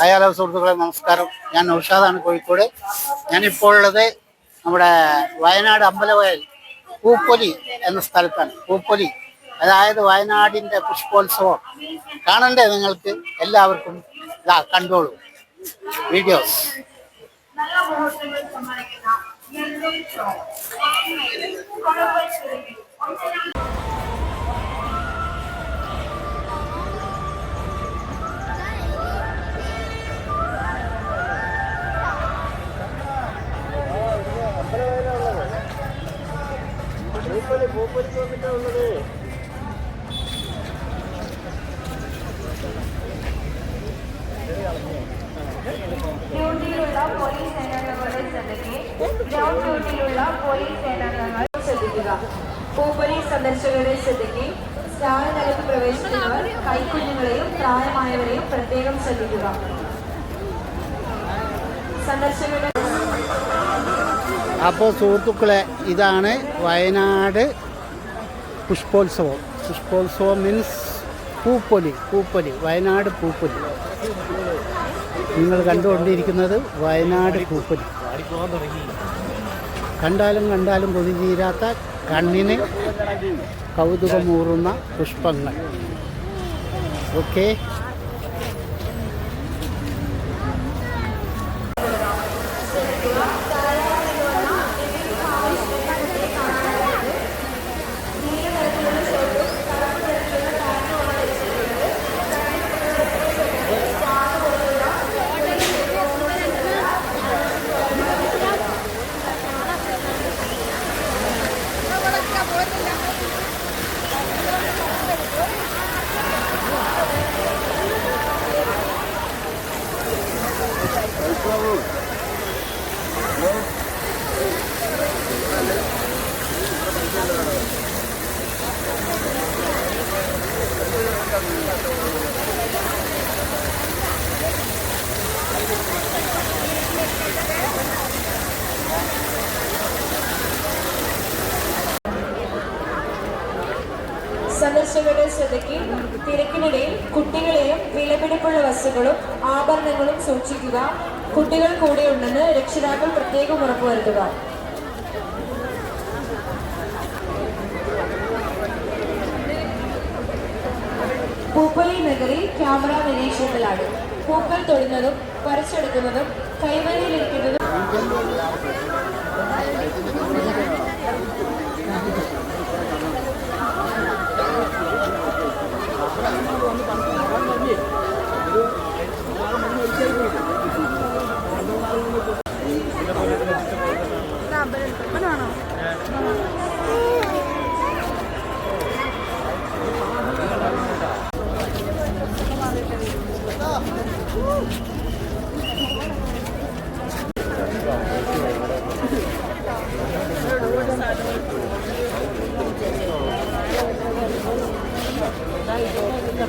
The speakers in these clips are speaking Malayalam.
ഹലോ സുഹൃത്തുക്കളെ നമസ്കാരം. ഞാൻ നൌഷാദാണ് കോഴിക്കോട്. ഞാനിപ്പോൾ ഉള്ളത് നമ്മുടെ വയനാട് അമ്പലവയൽ പൂപ്പൊലി എന്ന സ്ഥലത്താണ്. പൂപ്പൊലി. അതായത് വയനാടിന്റെ പുഷ്പോത്സവം. കാണണ്ടേ നിങ്ങൾക്ക്? എല്ലാവർക്കും ഇതാ കണ്ടോളൂ. വീഡിയോസ് Thank മുഹൂർത്തങ്ങൾ സമ്മാനിക്കുന്ന ഡ്യൂട്ടിയിലുള്ള പോലീസ് സേനാംഗങ്ങളെ ശ്രദ്ധിക്കുക ഗ്രൗണ്ട് ഡ്യൂട്ടിയിലുള്ള പോലീസ് സേനാംഗങ്ങൾ ശ്രദ്ധിക്കുക. പൂപ്പൊലി സന്ദർശകരുടെ സ്റ്റാർ നിലയ്ക്ക് പ്രവേശിക്കുന്നവർ കൈക്കുഞ്ഞുങ്ങളെയും പ്രായമായവരെയും പ്രത്യേകം ശ്രദ്ധിക്കുക. സന്ദർശകരുടെ അപ്പോൾ സുഹൃത്തുക്കളെ ഇതാണ് വയനാട് പുഷ്പോത്സവം. പുഷ്പോത്സവം മീൻസ് പൂപ്പൊലി പൂപ്പൊലി വയനാട് പൂപ്പൊലി. നിങ്ങൾ കണ്ടുകൊണ്ടിരിക്കുന്നത് വയനാട് പൂപ്പൊലി. കണ്ടാലും കണ്ടാലും കൊതി തീരാത്ത കണ്ണിന് കൗതുകമൂറുന്ന പുഷ്പങ്ങൾ. ഓക്കെ ശ്രദ്ധയ്ക്ക് തിരക്കിനിടയിൽ കുട്ടികളെയും വിലപിടിപ്പുള്ള വസ്തുക്കളും ആഭരണങ്ങളും സൂക്ഷിക്കുക കുട്ടികൾ കൂടെയുണ്ടെന്ന് രക്ഷിതാക്കൾ പ്രത്യേകം ഉറപ്പുവരുത്തുക പൂപ്പലി നഗറിൽ ക്യാമറ നിരീക്ഷണത്തിലാണ്. പൂക്കൾ തൊടുന്നതും പറിച്ചെടുക്കുന്നതും കൈവരിയിലിരിക്കുന്നതും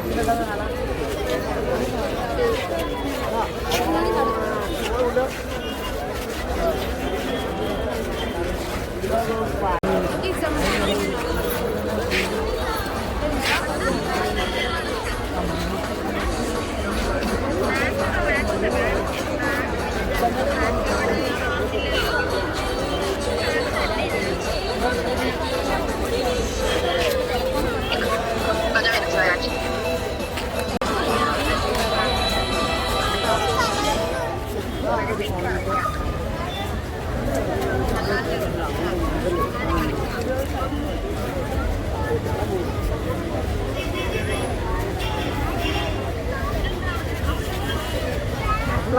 Kita 了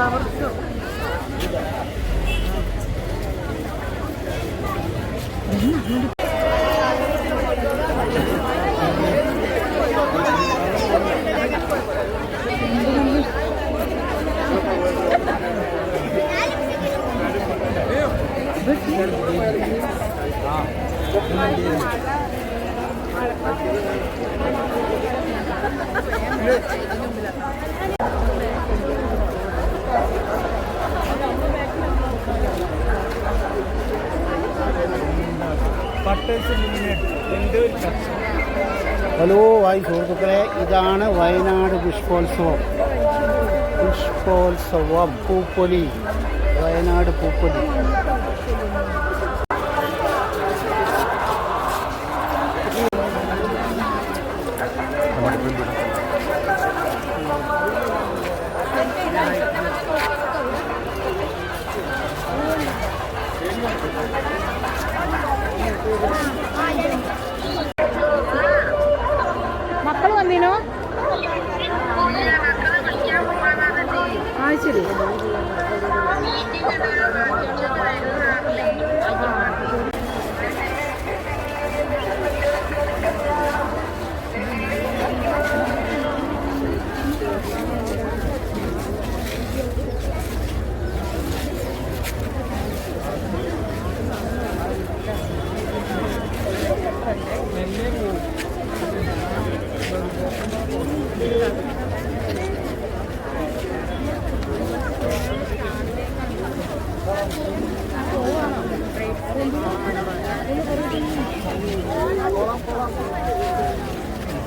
flower ഹലോ വായി സുഹൃത്തുക്കളെ. ഇതാണ് വയനാട് പുഷ്പോത്സവം. പുഷ്പോത്സവം പൂപ്പൊലി. വയനാട് പൂപ്പൊലി.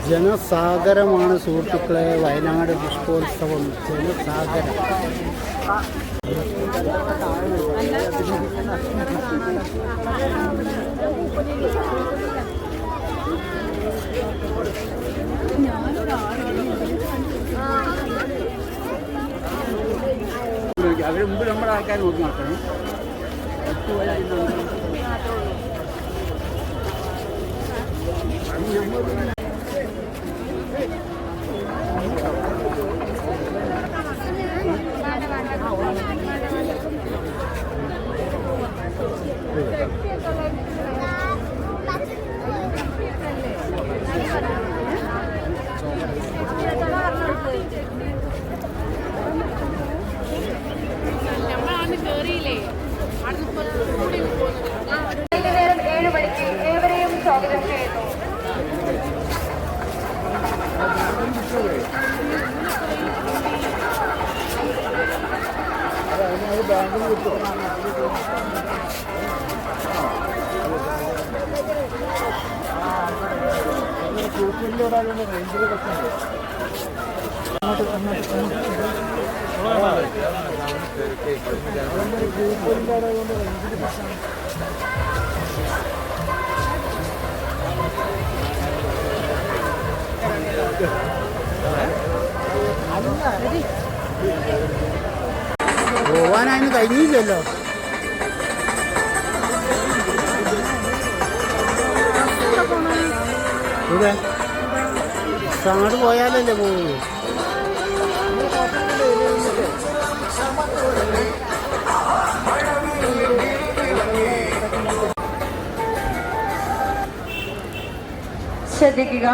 ജനസാഗരമാണ് സുഹൃത്തുക്കളെ. വയനാട് പുഷ്പോത്സവം. ജനസാഗരം. അതിന് മുമ്പ് നമ്മുടെ ആൾക്കാർ നോക്കി നടക്കണം you're moving in. ബാങ്കിൽ കിട്ടുമോ കൂട്ടിലൂടെ അതിന്റെ റേഞ്ചിൽ കിട്ടുന്നുണ്ട് അങ്ങോട്ട് കൂട്ടിലൂടെ അതുകൊണ്ട് റേഞ്ചിൽ പ്രശ്നമുണ്ട് അല്ല പോവാനതിന് കഴിഞ്ഞില്ലല്ലോ. ഇവിടെ. അങ്ങോട്ട് പോയാലല്ലേ പോകുള്ളൂ ശ്രദ്ധിക്കുക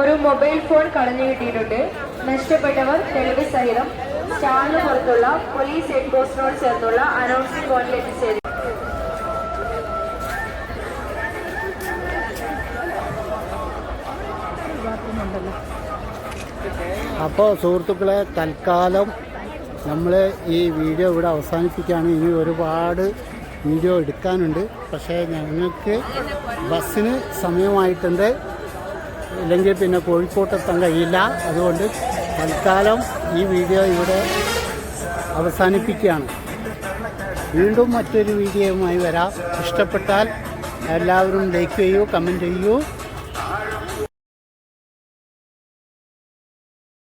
ഒരു മൊബൈൽ ഫോൺ കളഞ്ഞു കിട്ടിയിട്ടുണ്ട്. നഷ്ടപ്പെട്ടവർ തെളിവ് സഹിതം സ്റ്റാളിന് പുറത്തുള്ള പോലീസ് ഹെഡ് പോസ്റ്റിനോട് ചേർന്നുള്ള അനൗൺസിംഗ് ബോർഡിൽ എത്തിച്ചേരും അപ്പോൾ സുഹൃത്തുക്കളെ തൽക്കാലം നമ്മൾ ഈ വീഡിയോ ഇവിടെ അവസാനിപ്പിക്കുകയാണ്. ഇനി ഒരുപാട് വീഡിയോ എടുക്കാനുണ്ട്. പക്ഷേ ഞങ്ങൾക്ക് ബസ്സിന് സമയമായിട്ടുണ്ട്. ഇല്ലെങ്കിൽ പിന്നെ കോഴിക്കോട്ടെത്താൻ കഴിയില്ല. അതുകൊണ്ട് തൽക്കാലം ഈ വീഡിയോ ഇവിടെ അവസാനിപ്പിക്കുകയാണ്. വീണ്ടും മറ്റൊരു വീഡിയോയുമായി വരാം. ഇഷ്ടപ്പെട്ടാൽ എല്ലാവരും ലൈക്ക് ചെയ്യൂ കമന്റ് ചെയ്യൂ.